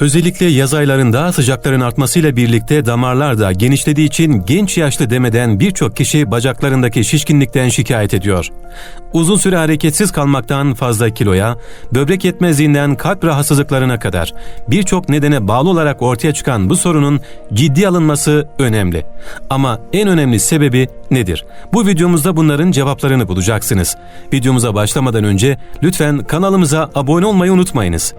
Özellikle yaz aylarında sıcakların artmasıyla birlikte damarlar da genişlediği için genç yaşlı demeden birçok kişi bacaklarındaki şişkinlikten şikayet ediyor. Uzun süre hareketsiz kalmaktan fazla kiloya, böbrek yetmezliğinden kalp rahatsızlıklarına kadar birçok nedene bağlı olarak ortaya çıkan bu sorunun ciddi alınması önemli. Ama en önemli sebebi nedir? Bu videomuzda bunların cevaplarını bulacaksınız. Videomuza başlamadan önce lütfen kanalımıza abone olmayı unutmayınız.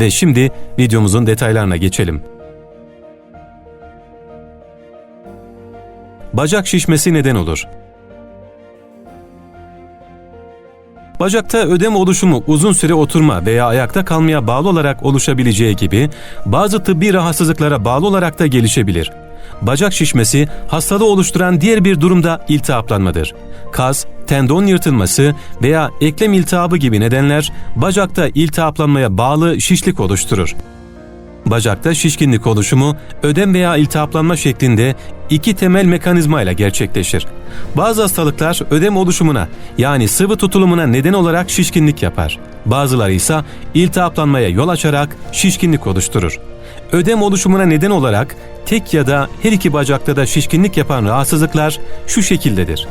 Ve şimdi videomuzun detaylarına geçelim. Bacak şişmesi neden olur? Bacakta ödem oluşumu uzun süre oturma veya ayakta kalmaya bağlı olarak oluşabileceği gibi bazı tıbbi rahatsızlıklara bağlı olarak da gelişebilir. Bacak şişmesi hastalığı oluşturan diğer bir durumda iltihaplanmadır. Kas, tendon yırtılması veya eklem iltihabı gibi nedenler bacakta iltihaplanmaya bağlı şişlik oluşturur. Bacakta şişkinlik oluşumu ödem veya iltihaplanma şeklinde iki temel mekanizma ile gerçekleşir. Bazı hastalıklar ödem oluşumuna yani sıvı tutulumuna neden olarak şişkinlik yapar. Bazıları ise iltihaplanmaya yol açarak şişkinlik oluşturur. Ödem oluşumuna neden olarak tek ya da her iki bacakta da şişkinlik yapan rahatsızlıklar şu şekildedir.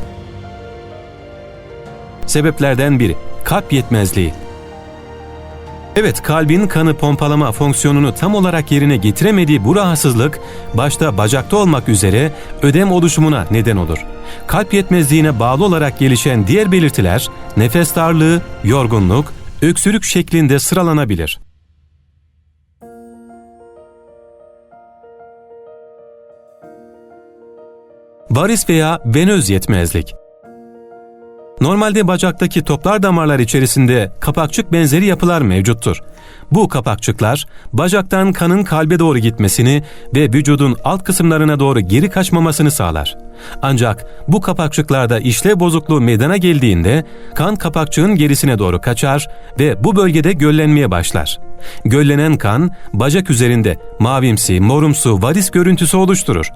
Sebeplerden biri kalp yetmezliği. Evet, kalbin kanı pompalama fonksiyonunu tam olarak yerine getiremediği bu rahatsızlık başta bacakta olmak üzere ödem oluşumuna neden olur. Kalp yetmezliğine bağlı olarak gelişen diğer belirtiler nefes darlığı, yorgunluk, öksürük şeklinde sıralanabilir. Varis veya venöz yetmezlik Normalde bacaktaki toplar damarlar içerisinde kapakçık benzeri yapılar mevcuttur. Bu kapakçıklar bacaktan kanın kalbe doğru gitmesini ve vücudun alt kısımlarına doğru geri kaçmamasını sağlar. Ancak bu kapakçıklarda işlev bozukluğu meydana geldiğinde kan kapakçığın gerisine doğru kaçar ve bu bölgede göllenmeye başlar. Göllenen kan bacak üzerinde mavimsi, morumsu varis görüntüsü oluşturur.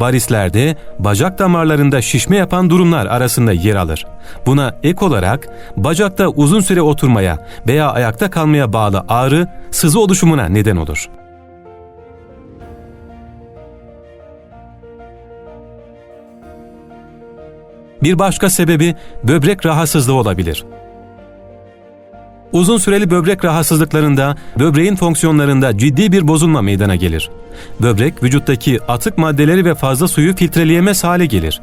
Varislerde bacak damarlarında şişme yapan durumlar arasında yer alır. Buna ek olarak bacakta uzun süre oturmaya veya ayakta kalmaya bağlı ağrı, sızı oluşumuna neden olur. Bir başka sebebi böbrek rahatsızlığı olabilir. Uzun süreli böbrek rahatsızlıklarında böbreğin fonksiyonlarında ciddi bir bozulma meydana gelir. Böbrek vücuttaki atık maddeleri ve fazla suyu filtreleyemez hale gelir.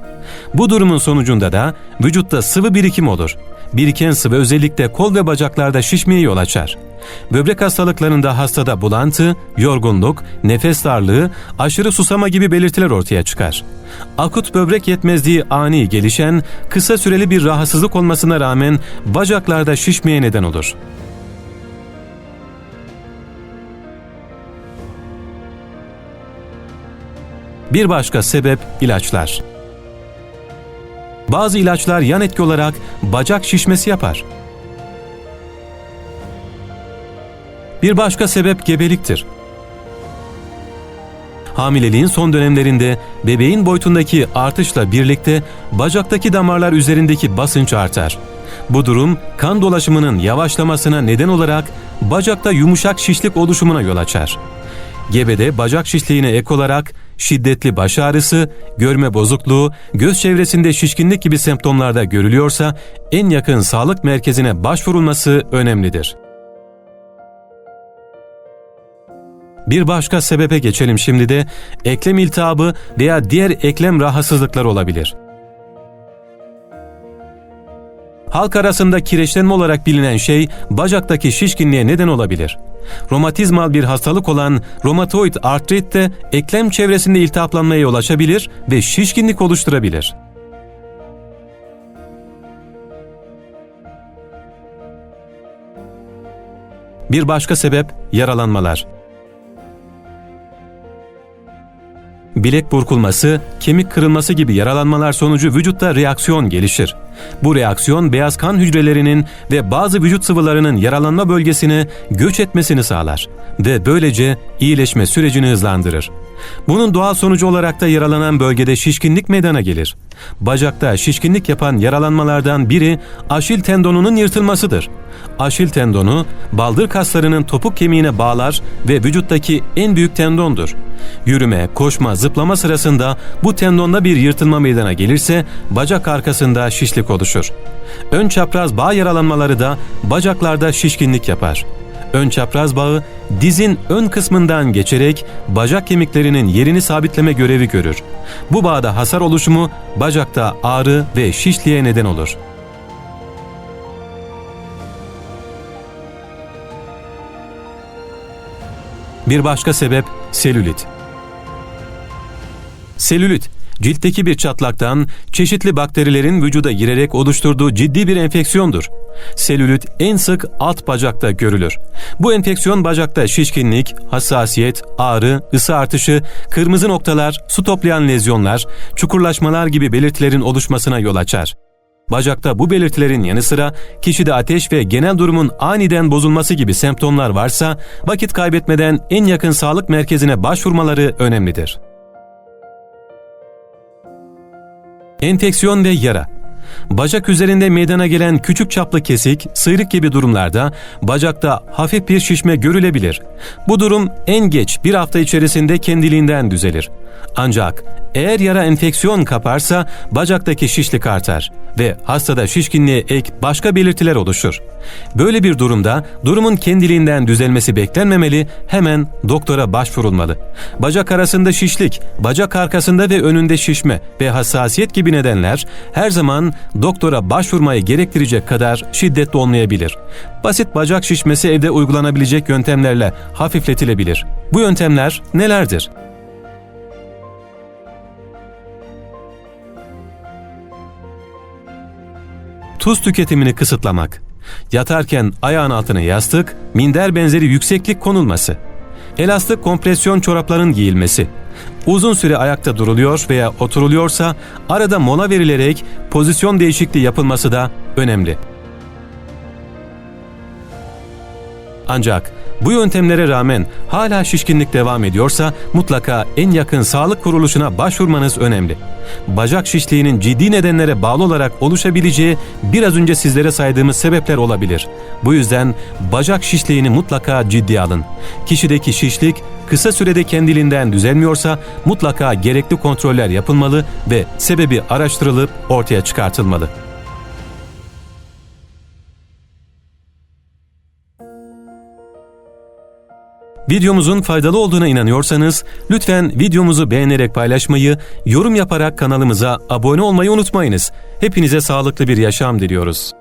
Bu durumun sonucunda da vücutta sıvı birikim olur. Biriken sıvı özellikle kol ve bacaklarda şişmeye yol açar. Böbrek hastalıklarında hastada bulantı, yorgunluk, nefes darlığı, aşırı susama gibi belirtiler ortaya çıkar. Akut böbrek yetmezliği ani gelişen, kısa süreli bir rahatsızlık olmasına rağmen bacaklarda şişmeye neden olur. Bir başka sebep ilaçlar. Bazı ilaçlar yan etki olarak bacak şişmesi yapar. Bir başka sebep gebeliktir. Hamileliğin son dönemlerinde bebeğin boyutundaki artışla birlikte bacaktaki damarlar üzerindeki basınç artar. Bu durum kan dolaşımının yavaşlamasına neden olarak bacakta yumuşak şişlik oluşumuna yol açar. Gebede bacak şişliğine ek olarak şiddetli baş ağrısı, görme bozukluğu, göz çevresinde şişkinlik gibi semptomlarda görülüyorsa en yakın sağlık merkezine başvurulması önemlidir. Bir başka sebebe geçelim şimdi de eklem iltihabı veya diğer eklem rahatsızlıkları olabilir. Halk arasında kireçlenme olarak bilinen şey bacaktaki şişkinliğe neden olabilir. Romatizmal bir hastalık olan romatoid artrit de eklem çevresinde iltihaplanmaya yol açabilir ve şişkinlik oluşturabilir. Bir başka sebep yaralanmalar. Bilek burkulması, kemik kırılması gibi yaralanmalar sonucu vücutta reaksiyon gelişir. Bu reaksiyon beyaz kan hücrelerinin ve bazı vücut sıvılarının yaralanma bölgesine göç etmesini sağlar ve böylece iyileşme sürecini hızlandırır. Bunun doğal sonucu olarak da yaralanan bölgede şişkinlik meydana gelir. Bacakta şişkinlik yapan yaralanmalardan biri aşil tendonunun yırtılmasıdır. Aşil tendonu baldır kaslarının topuk kemiğine bağlar ve vücuttaki en büyük tendondur. Yürüme, koşma, zıplama sırasında bu tendonda bir yırtılma meydana gelirse bacak arkasında şişlik oluşur. Ön çapraz bağ yaralanmaları da bacaklarda şişkinlik yapar. Ön çapraz bağı dizin ön kısmından geçerek bacak kemiklerinin yerini sabitleme görevi görür. Bu bağda hasar oluşumu bacakta ağrı ve şişliğe neden olur. Bir başka sebep selülit. Selülit, ciltteki bir çatlaktan çeşitli bakterilerin vücuda girerek oluşturduğu ciddi bir enfeksiyondur. Selülit en sık alt bacakta görülür. Bu enfeksiyon bacakta şişkinlik, hassasiyet, ağrı, ısı artışı, kırmızı noktalar, su toplayan lezyonlar, çukurlaşmalar gibi belirtilerin oluşmasına yol açar. Bacakta bu belirtilerin yanı sıra kişide ateş ve genel durumun aniden bozulması gibi semptomlar varsa vakit kaybetmeden en yakın sağlık merkezine başvurmaları önemlidir. Enfeksiyon ve yara Bacak üzerinde meydana gelen küçük çaplı kesik, sıyrık gibi durumlarda bacakta hafif bir şişme görülebilir. Bu durum en geç bir hafta içerisinde kendiliğinden düzelir. Ancak eğer yara enfeksiyon kaparsa bacaktaki şişlik artar ve hastada şişkinliğe ek başka belirtiler oluşur. Böyle bir durumda durumun kendiliğinden düzelmesi beklenmemeli, hemen doktora başvurulmalı. Bacak arasında şişlik, bacak arkasında ve önünde şişme ve hassasiyet gibi nedenler her zaman doktora başvurmayı gerektirecek kadar şiddetli olmayabilir. Basit bacak şişmesi evde uygulanabilecek yöntemlerle hafifletilebilir. Bu yöntemler nelerdir? Tuz tüketimini kısıtlamak. Yatarken ayağın altına yastık, minder benzeri yükseklik konulması. Elastik kompresyon çorapların giyilmesi. Uzun süre ayakta duruluyor veya oturuluyorsa arada mola verilerek pozisyon değişikliği yapılması da önemli. Ancak bu yöntemlere rağmen hala şişkinlik devam ediyorsa mutlaka en yakın sağlık kuruluşuna başvurmanız önemli. Bacak şişliğinin ciddi nedenlere bağlı olarak oluşabileceği biraz önce sizlere saydığımız sebepler olabilir. Bu yüzden bacak şişliğini mutlaka ciddiye alın. Kişideki şişlik kısa sürede kendiliğinden düzelmiyorsa mutlaka gerekli kontroller yapılmalı ve sebebi araştırılıp ortaya çıkartılmalı. Videomuzun faydalı olduğuna inanıyorsanız lütfen videomuzu beğenerek paylaşmayı, yorum yaparak kanalımıza abone olmayı unutmayınız. Hepinize sağlıklı bir yaşam diliyoruz.